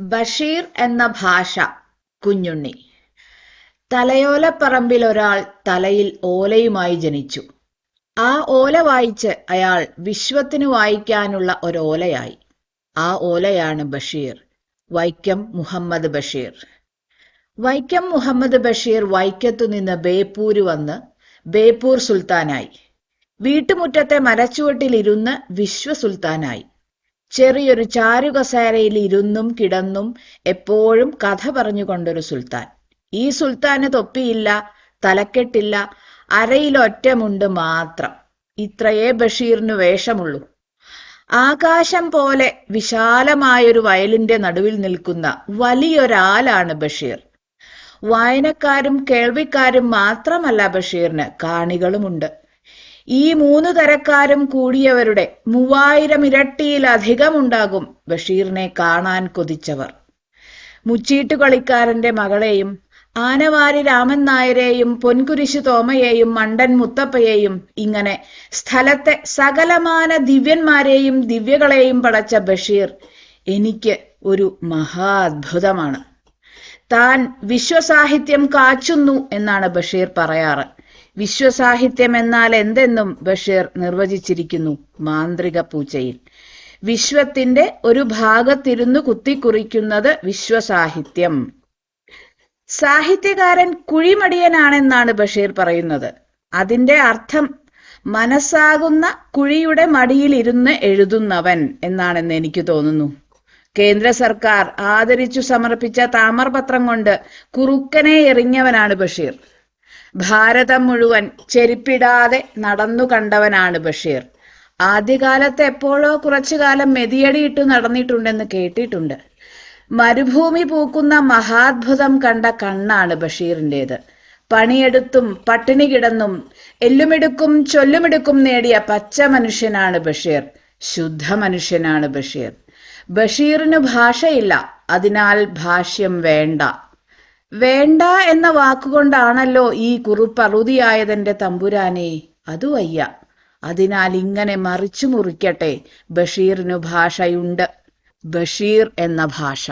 ബഷീർ എന്ന ഭാഷ കുഞ്ഞുണ്ണി. തലയോലപ്പറമ്പിൽ ഒരാൾ തലയിൽ ഓലയുമായി ജനിച്ചു. ആ ഓല വായിച്ച് അയാൾ വിശ്വത്തിന് വായിക്കാനുള്ള ഒരു ഓലയായി ആ ഓലയാണ് ബഷീർ വൈക്കം മുഹമ്മദ് ബഷീർ. വൈക്കം മുഹമ്മദ് ബഷീർ വൈക്കത്തു നിന്ന് ബേപ്പൂര് വന്ന് ബേപ്പൂർ സുൽത്താനായി. വീട്ടുമുറ്റത്തെ മരച്ചുവട്ടിലിരുന്ന് വിശ്വ സുൽത്താനായി ചെറിയൊരു ചാരുകസേരയിൽ ഇരുന്നും കിടന്നും എപ്പോഴും കഥ പറഞ്ഞുകൊണ്ടൊരു സുൽത്താൻ. ഈ സുൽത്താന് തൊപ്പിയില്ല തലക്കെട്ടില്ല അരയിലൊറ്റമുണ്ട് മാത്രം. ഇത്രയേ ബഷീറിന് വേഷമുള്ളൂ. ആകാശം പോലെ വിശാലമായൊരു വയലിന്റെ നടുവിൽ നിൽക്കുന്ന വലിയൊരാളാണ് ബഷീർ. വായനക്കാരും കേൾവിക്കാരും മാത്രമല്ല ബഷീറിന് കാണികളുമുണ്ട്. ഈ മൂന്ന് തരക്കാരും കൂടിയവരുടെ മൂവായിരം ഇരട്ടിയിലധികം ഉണ്ടാകും ബഷീറിനെ കാണാൻ കൊതിച്ചവർ. മുച്ചീട്ടു കളിക്കാരന്റെ മകളെയും ആനവാരി രാമൻ നായരെയും പൊൻകുരിശു തോമയെയും മണ്ടൻ മുത്തപ്പയെയും ഇങ്ങനെ സ്ഥലത്തെ സകലമാന ദിവ്യന്മാരെയും ദിവ്യകളെയും പടച്ച ബഷീർ എനിക്ക് ഒരു മഹാ അത്ഭുതമാണ് താൻ വിശ്വസാഹിത്യം കാച്ചുന്നു എന്നാണ് ബഷീർ പറയാറ്. വിശ്വസാഹിത്യം എന്നാൽ എന്തെന്നും ബഷീർ നിർവചിച്ചിരിക്കുന്നു മാന്ത്രിക പൂച്ചയിൽ വിശ്വത്തിന്റെ ഒരു ഭാഗത്തിരുന്ന് കുത്തിക്കുറിക്കുന്നത് വിശ്വസാഹിത്യം. സാഹിത്യകാരൻ കുഴിമടിയനാണെന്നാണ് ബഷീർ പറയുന്നത്. അതിന്റെ അർത്ഥം മനസ്സാകുന്ന കുഴിയുടെ മടിയിലിരുന്ന് എഴുതുന്നവൻ എന്നാണെന്ന് എനിക്ക് തോന്നുന്നു. കേന്ദ്ര സർക്കാർ ആദരിച്ചു സമർപ്പിച്ച താമർപത്രം കൊണ്ട് കുറുക്കനെ എറിഞ്ഞവനാണ് ബഷീർ. ഭാരതം മുഴുവൻ ചെരുപ്പിടാതെ നടന്നു കണ്ടവനാണ് ബഷീർ. ആദ്യകാലത്ത് എപ്പോഴോ കുറച്ചു കാലം മെതിയടിയിട്ട് നടന്നിട്ടുണ്ടെന്ന് കേട്ടിട്ടുണ്ട്. മരുഭൂമി പൂക്കുന്ന മഹാത്ഭുതം കണ്ട കണ്ണാണ് ബഷീറിന്റെത്. പണിയെടുത്തും പട്ടിണി കിടന്നും എല്ലുമെടുക്കും ചൊല്ലുമെടുക്കും നേടിയ പച്ച മനുഷ്യനാണ് ബഷീർ. ശുദ്ധ മനുഷ്യനാണ് ബഷീർ. ബഷീറിന് ഭാഷയില്ല. അതിനാൽ ഭാഷ്യം വേണ്ട. വേണ്ട എന്ന വാക്കുകൊണ്ടാണല്ലോ ഈ കുറുപ്പറുതിയായതെന്റെ തമ്പുരാനെ. അതു വയ്യ. അതിനാൽ ഇങ്ങനെ മറിച്ചു മുറിക്കട്ടെ. ബഷീറിനു ഭാഷയുണ്ട്. ബഷീർ എന്ന ഭാഷ.